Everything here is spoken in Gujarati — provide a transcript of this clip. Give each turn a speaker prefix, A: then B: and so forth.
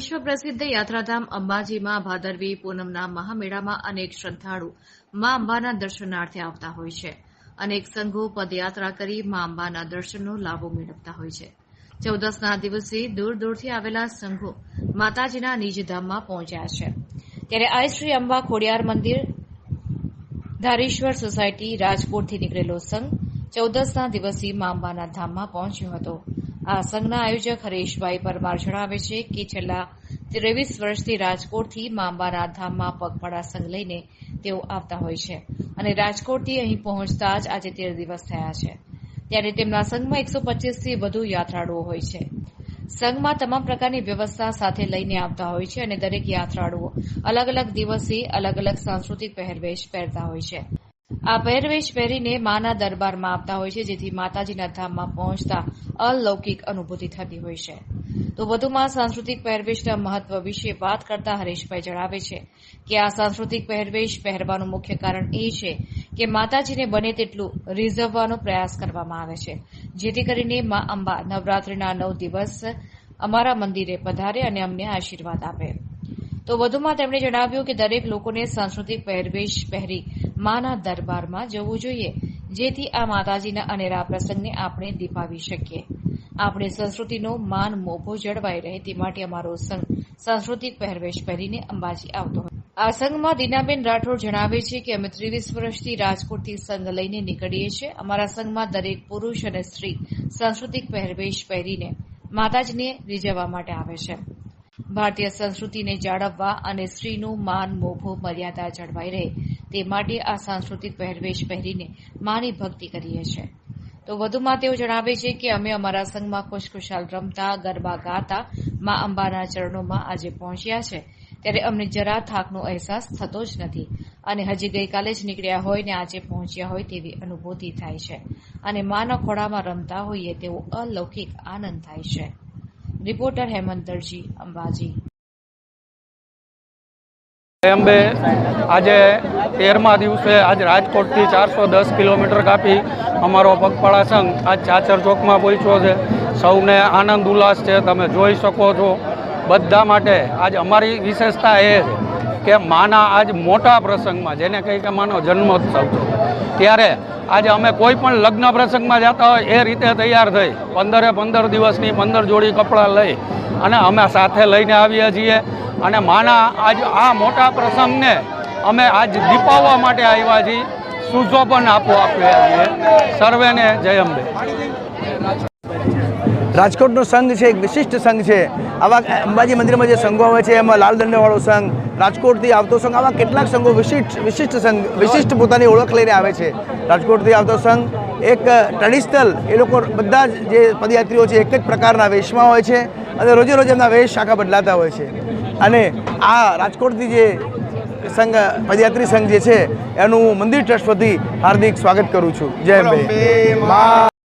A: વિશ્વ પ્રસિદ્ધ યાત્રાધામ અંબાજીમાં ભાદરવી પૂનમના મહામેળામાં અનેક શ્રદ્ધાળુ મા અંબાના દર્શનાર્થે આવતા હોય છે. અનેક સંઘો પદયાત્રા કરી મા અંબાના દર્શનનો લાભો મેળવતા હોય છે. ચૌદસના દિવસે દૂર દૂરથી આવેલા સંઘો માતાજીના નિજધામમાં પહોંચ્યા છે. ત્યારે આ શ્રી અંબા ખોડિયાર મંદિર, ધારેશ્વર સોસાયટી, રાજકોટથી નીકળેલો સંઘ ચૌદસના દિવસે મા અંબાના ધામમાં પહોંચ્યો હતો. આ સંઘના આયોજક હરેશભાઈ પરમાર જણાવે છે કે છેલ્લા ત્રેવીસ વર્ષથી રાજકોટથી માંબાના ધામમાં પગપાળા સંઘ લઈને તેઓ આવતા હોય છે અને રાજકોટથી અહીં પહોંચતા જ આજે તેર દિવસ થયા છે. ત્યારે તેમના સંઘમાં એકસો પચીસથી વધુ યાત્રાળુઓ હોય છે. સંઘમાં તમામ પ્રકારની વ્યવસ્થા સાથે લઈને આવતા હોય છે અને દરેક યાત્રાળુઓ અલગ અલગ દિવસે અલગ અલગ સાંસ્કૃતિક પહેરવેશ પહેરતા હોય છે. આ પહેરવેશ પહેરીને માના દરબારમાં આવતા હોય છે, જેથી માતાજીના ધામમાં પહોંચતા અલૌકિક અનુભૂતિ થતી હોય છે. તો વધુમાં સાંસ્કૃતિક પહેરવેશના મહત્વ વિશે વાત કરતા હરેશભાઈ જણાવે છે કે આ સાંસ્કૃતિક પહેરવેશ પહેરવાનું મુખ્ય કારણ એ છે કે માતાજીને બને તેટલું રીઝવવાનો પ્રયાસ કરવામાં આવે છે. જેથી કરીને મા અંબા નવરાત્રિના નવ દિવસ અમારા મંદિરે પધારે અને અમને આશીર્વાદ આપે. તો વધુમાં તેમણે જણાવ્યું કે દરેક લોકોને સાંસ્કૃતિક પહેરવેશ પહેરી માના દરબારમાં જવું જોઈએ, જેથી આ માતાજીના અનેરા પ્રસંગને આપણે દીપાવી શકીએ. આપણે સંસ્કૃતિનો માન મોભો જળવાઈ રહે તે માટે અમારો સંઘ સાંસ્કૃતિક પહેરવેશ પહેરીને અંબાજી આવતો આ સંઘમાં દીનાબેન રાઠોડ જણાવે છે કે અમે ત્રેવીસ વર્ષથી રાજકોટથી સંઘ લઈને નીકળીએ છીએ. અમારા સંઘમાં દરેક પુરુષ અને સ્ત્રી સાંસ્કૃતિક પહેરવેશ પહેરીને માતાજીને રીઝવવા માટે આવે છે. ભારતીય સંસ્કૃતિને જાળવવા અને સ્ત્રીનું માન મોભો મર્યાદા જળવાઈ રહે તે માટે આ સાંસ્કૃતિક પહેરવેશ પહેરીને માની ભક્તિ કરીએ છીએ તો વધુમાં તેઓ જણાવે છે કે અમે અમારા સંઘમાં ખુશખુશાલ રમતા, ગરબા ગાતા, મા અંબાના ચરણોમાં આજે પહોંચ્યા છે. ત્યારે અમને જરા થાકનો અહેસાસ થતો જ નથી. અને હજી ગઈકાલે જ નીકળ્યા હોય ને આજે પહોંચ્યા હોય તેવી અનુભૂતિ થાય છે. અને માના ખોળામાં રમતા હોઈએ તેવો અલૌકિક આનંદ થાય છે. રિપોર્ટર હેમંત દરજી, અંબાજી.
B: અંબે આજે તેરમા દિવસે આજ રાજકોટથી ચારસો દસ કિલોમીટર કાપી અમારો પગપાળા સંઘ આજ ચાચર ચોકમાં પહોંચ્યો છે. સૌને આનંદ ઉલ્લાસ છે. તમે જોઈ શકો છો. બધા માટે આજ અમારી વિશેષતા એ છે. કે માના આજ મોટા પ્રસંગમાં, જેને કહી કે માનો જન્મોત્સવ ત્યારે આજે અમે કોઈ પણ લગ્ન પ્રસંગમાં જતા હોય એ રીતે તૈયાર થઈ, પંદરે પંદર દિવસની પંદર જોડી કપડાં લઈ અને અમે સાથે લઈને આવીએ છીએ. અને માના આજ આ મોટા પ્રસંગને અમે આજ દીપાવવા માટે આવ્યા છીએ. સુશોભન આપો આપીએ છીએ સર્વેને જય અંબે.
C: રાજકોટનો સંઘ છે, એક વિશિષ્ટ સંઘ છે. આવા અંબાજી મંદિરમાં જે સંઘો આવે છે, એમાં લાલ દંડવાળો સંઘ, રાજકોટથી આવતો સંઘ, આવા કેટલાક સંઘો વિશિષ્ટ વિશિષ્ટ સંઘ, વિશિષ્ટ પોતાની ઓળખ લઈને આવે છે. રાજકોટથી આવતો સંઘ, એક ટ્રેડિશનલ એ લોકો બધા જ જે પદયાત્રીઓ છે, એક જ પ્રકારના વેશમાં હોય છે અને રોજે રોજ એમના વેશ શાખા બદલાતા હોય છે. અને આ રાજકોટથી જે સંઘ, પદયાત્રી સંઘ જે છે, એનું મંદિર ટ્રસ્ટ વતી હાર્દિક સ્વાગત કરું છું. જય અંબે.